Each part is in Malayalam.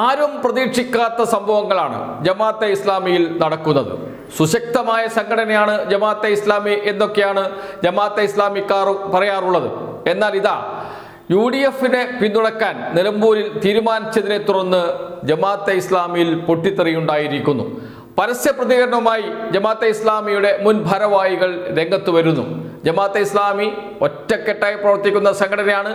ആരും പ്രതീക്ഷിക്കാത്ത സംഭവങ്ങളാണ് ജമാഅത്തെ ഇസ്ലാമിയിൽ നടക്കുന്നത്. സുശക്തമായ സംഘടനയാണ് ജമാഅത്തെ ഇസ്ലാമി എന്നൊക്കെയാണ് ജമാഅത്തെ ഇസ്ലാമിക്കാർ പറയാറുള്ളത്. എന്നാൽ ഇതാ യു ഡി എഫിനെ പിന്തുണക്കാൻ നിലമ്പൂരിൽ തീരുമാനിച്ചതിനെ തുടർന്ന് ജമാഅത്തെ ഇസ്ലാമിയിൽ പൊട്ടിത്തെറിയുണ്ടായിരിക്കുന്നു. പരസ്യ പ്രതികരണവുമായി ജമാഅത്തെ ഇസ്ലാമിയുടെ മുൻ ഭാരവാഹികൾ രംഗത്ത് വരുന്നു. ജമാഅത്തെ ഇസ്ലാമി ഒറ്റക്കെട്ടായി പ്രവർത്തിക്കുന്ന സംഘടനയാണ്.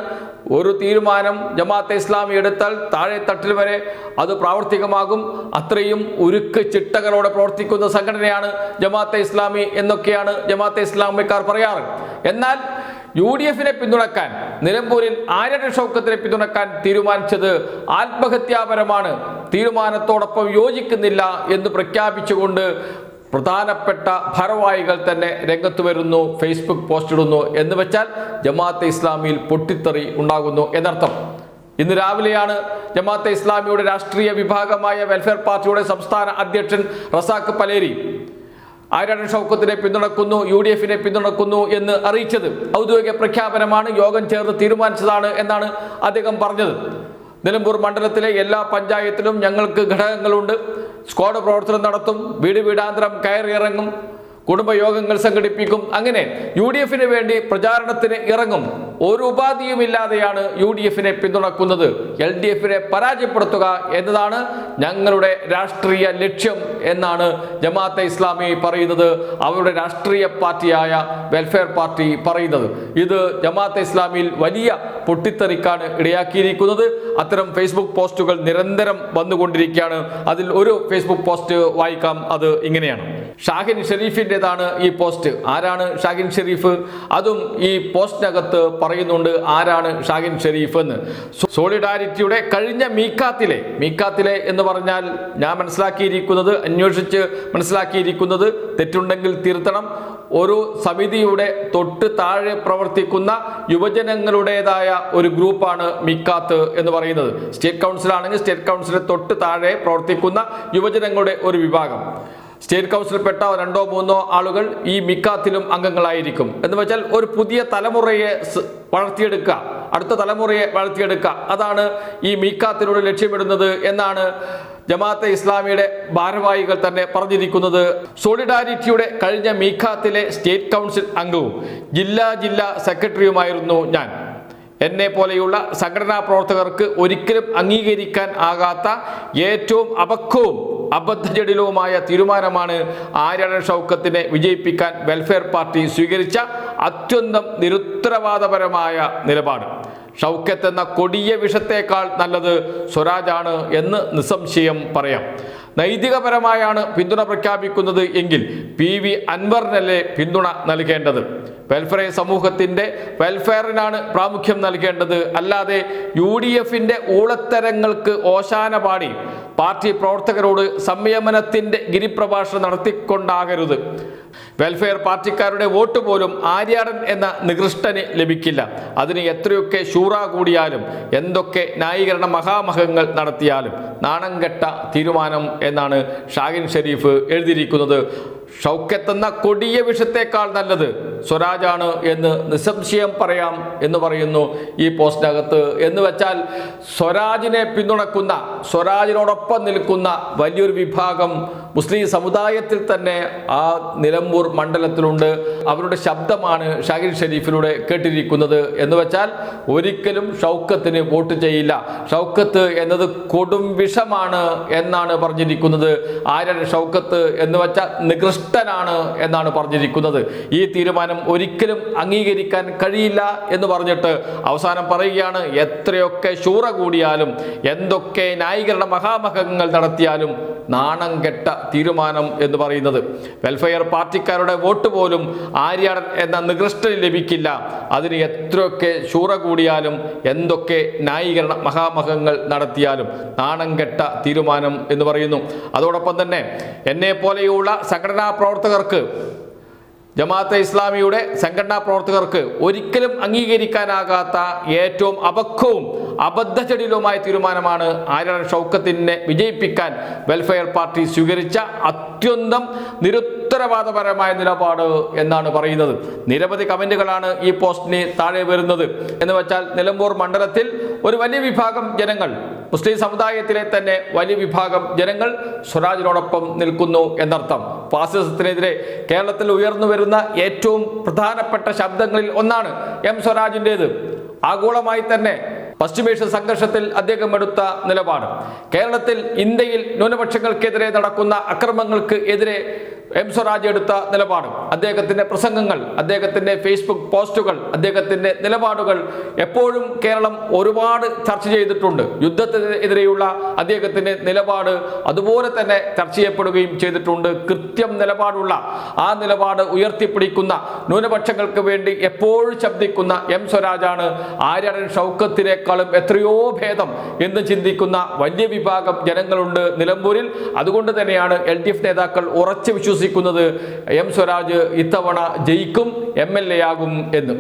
ഒരു തീരുമാനം ജമാഅത്തെ ഇസ്ലാമി എടുത്താൽ താഴെ തട്ടിൽ വരെ അത് പ്രാവർത്തികമാകും. അത്രയും ഉരുക്ക് ചിട്ടകളോടെ പ്രവർത്തിക്കുന്ന സംഘടനയാണ് ജമാഅത്തെ ഇസ്ലാമി എന്നൊക്കെയാണ് ജമാഅത്തെ ഇസ്ലാമിക്കാർ പറയാറ്. എന്നാൽ യു ഡി എഫിനെ പിന്തുണക്കാൻ നിലമ്പൂരിൽ ആര്യട ഷൗക്കത്തിനെ പിന്തുണക്കാൻ തീരുമാനിച്ചത് ആത്മഹത്യാപരമാണ്. തീരുമാനത്തോടൊപ്പം യോജിക്കുന്നില്ല എന്ന് പ്രഖ്യാപിച്ചുകൊണ്ട് പ്രധാനപ്പെട്ട ഭാരവാഹികൾ തന്നെ രംഗത്ത് വരുന്നു ഫേസ്ബുക്ക് പോസ്റ്റ് ഇടുന്നു എന്ന് വെച്ചാൽ ജമാഅത്തെ ഇസ്ലാമിയിൽ പൊട്ടിത്തെറി ഉണ്ടാകുന്നു എന്നർത്ഥം. ഇന്ന് രാവിലെയാണ് ജമാഅത്തെ ഇസ്ലാമിയുടെ രാഷ്ട്രീയ വിഭാഗമായ വെൽഫെയർ പാർട്ടിയുടെ സംസ്ഥാന അധ്യക്ഷൻ റസാഖ് പലേരി ആരാണ് ഷൗക്കത്തിനെ പിന്തുണക്കുന്നു യു ഡി എഫിനെ പിന്തുണക്കുന്നു എന്ന് അറിയിച്ചത്. ഔദ്യോഗിക പ്രഖ്യാപനമാണ് യോഗം ചേർന്ന് തീരുമാനിച്ചതാണ് എന്നാണ് അദ്ദേഹം പറഞ്ഞത്. നിലമ്പൂർ മണ്ഡലത്തിലെ എല്ലാ പഞ്ചായത്തിലും ഞങ്ങൾക്ക് ഘടകങ്ങളുണ്ട്. സ്ക്വാഡ് പ്രവർത്തനം നടത്തും വീട് വീടാന്തരം കയറിയിറങ്ങും കുടുംബയോഗങ്ങൾ സംഘടിപ്പിക്കും അങ്ങനെ യു ഡി എഫിന് വേണ്ടി പ്രചാരണത്തിന് ഇറങ്ങും. ഒരു ഉപാധിയും ഇല്ലാതെയാണ് യു ഡി എഫിനെ പിന്തുണക്കുന്നത്. എൽ ഡി എഫിനെ പരാജയപ്പെടുത്തുക എന്നതാണ് ഞങ്ങളുടെ രാഷ്ട്രീയ ലക്ഷ്യം എന്നാണ് ജമാഅത്തെ ഇസ്ലാമി പറയുന്നത്. അവരുടെ രാഷ്ട്രീയ പാർട്ടിയായ വെൽഫെയർ പാർട്ടി പറയുന്നത്. ഇത് ജമാഅത്തെ ഇസ്ലാമിയിൽ വലിയ പൊട്ടിത്തെറിക്കാണ് ഇടയാക്കിയിരിക്കുന്നത്. അത്തരം ഫേസ്ബുക്ക് പോസ്റ്റുകൾ നിരന്തരം വന്നുകൊണ്ടിരിക്കുകയാണ്. അതിൽ ഒരു ഫേസ്ബുക്ക് പോസ്റ്റ് വായിക്കാം. അത് ഇങ്ങനെയാണ്. ഷാഹിൻ ഷെരീഫിന്റെതാണ് ഈ പോസ്റ്റ്. ആരാണ് ഷാഹിൻ ഷെരീഫ്? അതും ഈ പോസ്റ്റിനകത്ത് പറയുന്നുണ്ട് ആരാണ് ഷാഹിൻ ഷെരീഫ് എന്ന്. സോളിഡാരിറ്റിയുടെ കഴിഞ്ഞ മീക്കാത്തിലെ മീക്കാത്തിലെ എന്ന് പറഞ്ഞാൽ ഞാൻ മനസ്സിലാക്കിയിരിക്കുന്നത് അന്വേഷിച്ച് മനസ്സിലാക്കിയിരിക്കുന്നത് തെറ്റുണ്ടെങ്കിൽ തിരുത്തണം. ഒരു സമിതിയുടെ തൊട്ട് താഴെ പ്രവർത്തിക്കുന്ന യുവജനങ്ങളുടേതായ ഒരു ഗ്രൂപ്പാണ് മിക്കാത്ത് എന്ന് പറയുന്നത്. സ്റ്റേറ്റ് കൗൺസിലാണെങ്കിൽ സ്റ്റേറ്റ് കൗൺസിലെ തൊട്ട് താഴെ പ്രവർത്തിക്കുന്ന യുവജനങ്ങളുടെ ഒരു വിഭാഗം. സ്റ്റേറ്റ് കൗൺസിൽപ്പെട്ട രണ്ടോ മൂന്നോ ആളുകൾ ഈ മിക്കാത്തിലും അംഗങ്ങളായിരിക്കും. എന്ന് വെച്ചാൽ ഒരു പുതിയ തലമുറയെ വളർത്തിയെടുക്കുക. അടുത്ത തലമുറയെ വളർത്തിയെടുക്കുക. അതാണ് ഈ മീക്കാത്തിലൂടെ ലക്ഷ്യമിടുന്നത് എന്നാണ് ജമാഅത്തെ ഇസ്ലാമിയുടെ ഭാരവാഹികൾ തന്നെ പറഞ്ഞിരിക്കുന്നത്. സോളിഡാരിറ്റിയുടെ കഴിഞ്ഞ മീഖാത്തിലെ സ്റ്റേറ്റ് കൗൺസിൽ അംഗവും ജില്ലാ ജില്ലാ സെക്രട്ടറിയുമായിരുന്നു ഞാൻ. എന്നെ പോലെയുള്ള സംഘടനാ പ്രവർത്തകർക്ക് ഒരിക്കലും അംഗീകരിക്കാൻ ആകാത്ത ഏറ്റവും അപക്വവും അബദ്ധജടിലവുമായ തീരുമാനമാണ് ആര്യാടൻ ഷൗക്കത്തിനെ വിജയിപ്പിക്കാൻ വെൽഫെയർ പാർട്ടി സ്വീകരിച്ച അത്യന്തം നിരുത്തരവാദപരമായ നിലപാട്. ഷൗക്കത്ത് എന്ന കൊടിയ വിഷത്തേക്കാൾ നല്ലത് സ്വരാജാണ് എന്ന് നിസ്സംശയം പറയാം. നൈതികപരമായാണ് പിന്തുണ പ്രഖ്യാപിക്കുന്നത് എങ്കിൽ പി വി അൻവറിനല്ലേ പിന്തുണ നൽകേണ്ടത്? വെൽഫെയർ സമൂഹത്തിന്റെ വെൽഫെയറിനാണ് പ്രാമുഖ്യം നൽകേണ്ടത്. അല്ലാതെ യു ഡി എഫിന്റെ ഊളത്തരങ്ങൾക്ക് ഓശാന പാടി പാർട്ടി പ്രവർത്തകരോട് സംയമനത്തിന്റെ ഗിരിപ്രഭാഷണം നടത്തിക്കൊണ്ടാകരുത്. വെൽഫെയർ പാർട്ടിക്കാരുടെ വോട്ട് പോലും ആര്യാടൻ എന്ന നികൃഷ്ടന് ലഭിക്കില്ല. അതിന് എത്രയൊക്കെ ശൂറ കൂടിയാലും എന്തൊക്കെ ന്യായീകരണ മഹാമഹങ്ങൾ നടത്തിയാലും നാണംകെട്ട തീരുമാനം എന്നാണ് ഷാഹിൻ ഷെരീഫ് എഴുതിയിരിക്കുന്നത്. ഷൗക്കത്ത് എന്ന കൊടിയ വിഷത്തേക്കാൾ നല്ലത് സ്വരാജാണ് എന്ന് നിസ്സംശയം പറയാം എന്ന് പറയുന്നു ഈ പോസ്റ്റിനകത്ത്. എന്ന് വെച്ചാൽ സ്വരാജിനെ പിന്തുണക്കുന്ന സ്വരാജിനോടൊപ്പം നിൽക്കുന്ന വലിയൊരു വിഭാഗം മുസ്ലിം സമുദായത്തിൽ തന്നെ ആ നിലമ്പൂർ മണ്ഡലത്തിലുണ്ട്. അവരുടെ ശബ്ദമാണ് ഷാഹിർ ഷെരീഫിലൂടെ കേട്ടിരിക്കുന്നത്. എന്ന് വെച്ചാൽ ഒരിക്കലും ഷൗക്കത്തിന് വോട്ട് ചെയ്യില്ല. ഷൗക്കത്ത് എന്നത് കൊടും വിഷമാണ് എന്നാണ് പറഞ്ഞിരിക്കുന്നത്. ആരാണ് ഷൗക്കത്ത് എന്ന് വെച്ചാൽ നികൃഷ്ടനാണ് എന്നാണ് പറഞ്ഞിരിക്കുന്നത്. ഈ തീരുമാനം ഒരിക്കലും അംഗീകരിക്കാൻ കഴിയില്ല എന്ന് പറഞ്ഞിട്ട് അവസാനം പറയുകയാണ് എത്രയൊക്കെ ശൂറ കൂടിയാലും എന്തൊക്കെ ന്യായീകരണ മഹാമഹങ്ങൾ നടത്തിയാലും നാണം കെട്ട തീരുമാനം എന്ന് പറയുന്നത്. വെൽഫെയർ പാർട്ടിക്കാരുടെ വോട്ട് പോലും ആര്യാടൻ എന്ന നികൃഷ്ടന് ലഭിക്കില്ല. അതിന് എത്രയൊക്കെ ശൂറ കൂടിയാലും എന്തൊക്കെ ന്യായീകരണ മഹാമഹങ്ങൾ നടത്തിയാലും നാണം കെട്ട തീരുമാനം എന്ന് പറയുന്നു. അതോടൊപ്പം തന്നെ എന്നെ പോലെയുള്ള സംഘടനാ പ്രവർത്തകർക്ക് ജമാഅത്തെ ഇസ്ലാമിയുടെ സംഘടനാ പ്രവർത്തകർക്ക് ഒരിക്കലും അംഗീകരിക്കാനാകാത്ത ഏറ്റവും അപക്വവും അബദ്ധചടിലുമായ തീരുമാനമാണ് ആര്യൻ ഷൗക്കത്തിനെ വിജയിപ്പിക്കാൻ വെൽഫെയർ പാർട്ടി സ്വീകരിച്ച അത്യന്തം നിരുത്തരവാദപരമായ നിലപാട് എന്നാണ് പറയുന്നത്. നിരവധി കമന്റുകളാണ് ഈ പോസ്റ്റിന് താഴെ വരുന്നത്. എന്ന് വെച്ചാൽ നിലമ്പൂർ മണ്ഡലത്തിൽ ഒരു വലിയ വിഭാഗം ജനങ്ങൾ മുസ്ലിം സമുദായത്തിലെ തന്നെ വലിയ വിഭാഗം ജനങ്ങൾ സ്വരാജിനോടൊപ്പം നിൽക്കുന്നു എന്നർത്ഥം. ഫാസിസത്തിനെതിരെ കേരളത്തിൽ ഉയർന്നു വരുന്ന ഏറ്റവും പ്രധാനപ്പെട്ട ശബ്ദങ്ങളിൽ ഒന്നാണ് എം സ്വരാജിന്റെത് ആഗോളമായി തന്നെ പശ്ചിമേഷ്യ സംഘർഷത്തിൽ അദ്ദേഹം എടുത്ത നിലപാട്. കേരളത്തിൽ ഇന്ത്യയിൽ ന്യൂനപക്ഷങ്ങൾക്കെതിരെ നടക്കുന്ന അക്രമങ്ങൾക്ക് എതിരെ എം സ്വരാജ് എടുത്ത നിലപാടും. അദ്ദേഹത്തിന്റെ പ്രസംഗങ്ങൾ അദ്ദേഹത്തിന്റെ ഫേസ്ബുക്ക് പോസ്റ്റുകൾ അദ്ദേഹത്തിന്റെ നിലപാടുകൾ എപ്പോഴും കേരളം ഒരുപാട് ചർച്ച ചെയ്തിട്ടുണ്ട്. യുദ്ധത്തിനെതിരെയുള്ള അദ്ദേഹത്തിന്റെ നിലപാട് അതുപോലെ തന്നെ ചർച്ച ചെയ്യപ്പെടുകയും ചെയ്തിട്ടുണ്ട്. കൃത്യം നിലപാടുള്ള ആ നിലപാട് ഉയർത്തിപ്പിടിക്കുന്ന ന്യൂനപക്ഷങ്ങൾക്ക് വേണ്ടി എപ്പോഴും ശബ്ദിക്കുന്ന എം സ്വരാജാണ്. ആര്യൻ ഷൗക്കത്തിനേക്കാളും എത്രയോ ഭേദം എന്ന് ചിന്തിക്കുന്ന വലിയ വിഭാഗം ജനങ്ങളുണ്ട് നിലമ്പൂരിൽ. അതുകൊണ്ട് തന്നെയാണ് എൽ ഡി എഫ് നേതാക്കൾ ഉറച്ചു വിശ്വസിക്കുന്നത്. എം സ്വരാജ് ഇത്തവണ ജയിക്കും എം എൽ എ ആകും എന്ന്.